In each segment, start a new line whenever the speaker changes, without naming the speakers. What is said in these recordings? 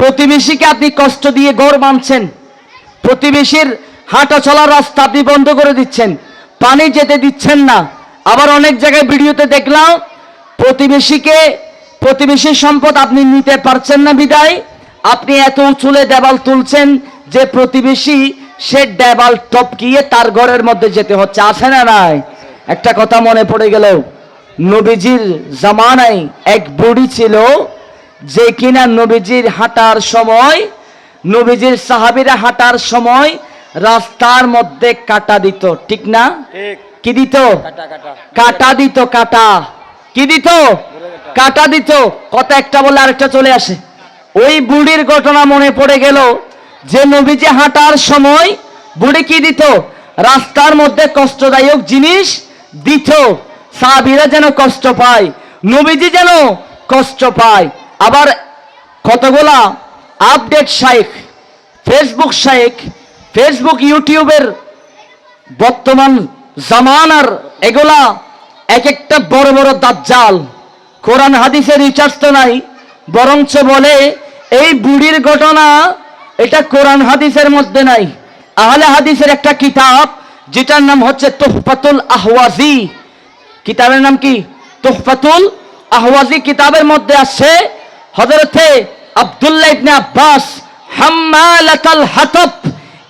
প্রতিবেশীকে আপনি কষ্ট দিয়ে গড় মানছেন প্রতিবেশীর হাঁটা চলার রাস্তা আপনি বন্ধ করে দিচ্ছেন। পানি যেতে দিচ্ছেন না। আবার অনেক জায়গায় ভিডিওতে দেখলাম, প্রতিবেশীকে, প্রতিবেশীর সম্পদ আপনি নিতে পারছেন না বিদায়। আপনি এত উঁচুলে দেওয়াল তুলছেন যে প্রতিবেশী সে দেওয়াল টপকিয়ে তার ঘরের মধ্যে যেতে হচ্ছে। আছে না নাই? একটা কথা মনে পড়ে গেল, নবীজির জামানায় এক বুড়ি ছিল যে কিনা নবীজির হাঁটার সময় নবীজির সাহাবিরা হাঁটার সময় রাস্তার মধ্যে কাটা দিত ঠিক না? কি দিত?
কাটা কাটা।
কাটা দিত কাটা। কি দিত? কাটা দিত। কত একটা বলে আরেকটা চলে আসে। ওই বুড়ির ঘটনা মনে পড়ে গেল যে নবীজি হাঁটার সময় বুড়ি কি দিত? রাস্তার মধ্যে কষ্টদায়ক জিনিস দিত। সাহাবিরা যেন কষ্ট পায় নবীজি যেন কষ্ট পায়। আবার কতগুলা? আপডেট শাইখ ফেসবুক শাইখ ফেসবুক ইউটিউবের বর্তমান জামানার এগুলা এক একটা বড় বড় দাজ্জাল। কোরআন হাদিসের রিচার্জ তো নাই, বরঞ্চ বলে এই বুড়ির ঘটনা এটা কোরআন, হাদিসের মধ্যে নাই। আহলে হাদিসের একটা কিতাব, যেটার নাম হচ্ছে তোহফাতুল আহওয়াজি। কিতাবের নাম কি? তোহফাতুল আহওয়াজি কিতাবের মধ্যে আছে হযরতে আব্দুল্লাহ ইবনে আব্বাস হাম্মালাতাল হাতব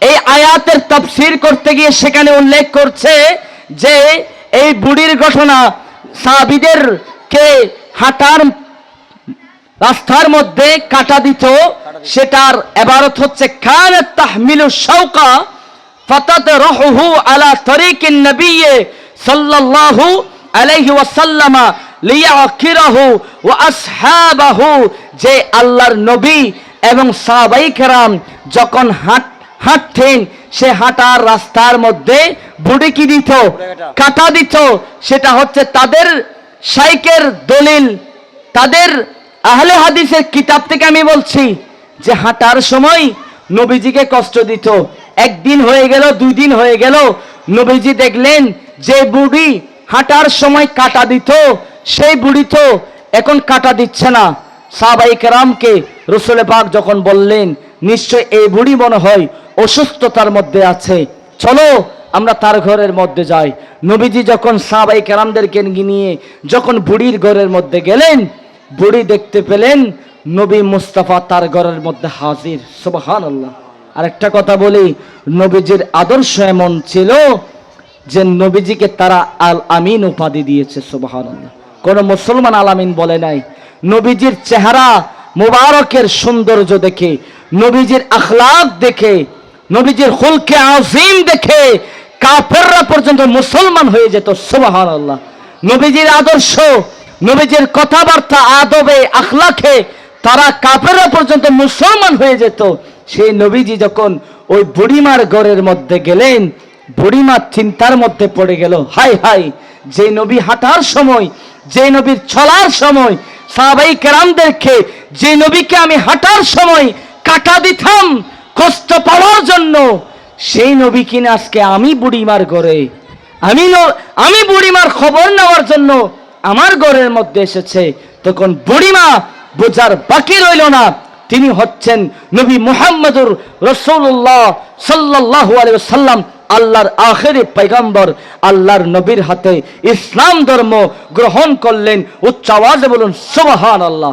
এই আয়াতের তাফসীর করতে গিয়ে সেখানে উল্লেখ করছে যে এই বুড়ির ঘটনা সাহাবীদের কে হাঁটার রাস্তার মধ্যে কাটা দিত, সেটার এবারত হচ্ছে কান তাহমিলু শাওকা ফাতাত রহুহু আলা তরিকিন নবিয়ে সাল্লাল্লাহু আলাইহি ওয়াসাল্লামা। লিয়াখিরাহু ওয়া আসহাবাহু। যে আল্লাহর নবী এবং সাহাবাই কেরাম যখন হাঁট, হাঁটতেন, সে হাঁটার রাস্তার মধ্যে বুড়ি কি দিত, কাটা দিত। সেটা হচ্ছে তাদের সাইকের দলিল। তাদের আহলে হাদিসের কিতাব থেকে আমি বলছি যে হাঁটার সময় নবীজিকে কষ্ট দিত। একদিন হয়ে গেল, দুই দিন হয়ে গেল, নবীজি দেখলেন যে বুড়ি হাঁটার সময় কাটা দিত। সেই বুড়ি তো এখন কাটা দিচ্ছে না। সাহাবাই কেরামকে রসুলে পাক যখন বললেন, নিশ্চয় এই বুড়ি মনে হয় অসুস্থতার মধ্যে আছে। চলো আমরা তার ঘরের মধ্যে যাই। নবীজি যখন সাহাবাই কেরামদেরকে নিয়ে যখন বুড়ির ঘরের মধ্যে গেলেন, বুড়ি দেখতে পেলেন নবী মুস্তাফা তার ঘরের মধ্যে হাজির। সুবহান আল্লাহ আর একটা কথা বলি, নবীজির আদর্শ এমন ছিল যে নবীজিকে তারা আল আমিন উপাধি দিয়েছে সুবহান আল্লাহ কোন মুসলমান আলামিন বলে নাই। নবীজির চেহারা মুবারকের সৌন্দর্য দেখে, নবীজির আখলাক দেখে, নবীজির হুলকে আজিম দেখে কাফেররা পর্যন্ত মুসলমান হয়ে যেত সুবহান আল্লাহ নবীজির আদর্শ, নবীজির কথাবার্তা, আদবে আখলাখে তারা কাফেররা পর্যন্ত মুসলমান হয়ে যেত। সেই নবীজি যখন ওই বুড়িমার ঘরের মধ্যে গেলেন বুড়িমার চিন্তার মধ্যে পড়ে গেল হাই হাই যে নবী হাঁটার সময় যে নবীর চলার সময় সাহাবাই কেরামদেরকে যে নবীকে আমি হাঁটার সময় কাটা দিতাম, কষ্ট পাওয়ার জন্য, সেই নবী কিনা আজকে আমি বুড়িমার ঘরে। আমি আমি বুড়িমার খবর নেওয়ার জন্য আমার ঘরের মধ্যে এসেছে। তখন বুড়িমা বোঝার বাকি রইল না। তিনি হচ্ছেন নবী মুহাম্মদুর রসুল্লাহ সাল্লাল্লাহু আলাইহি সাল্লাম আল্লাহর আখেরি পৈগম্বর আল্লাহর নবীর হাতে ইসলাম ধর্ম গ্রহণ করলেন। উচ্চ আওয়াজে বলুন সুবাহান আল্লাহ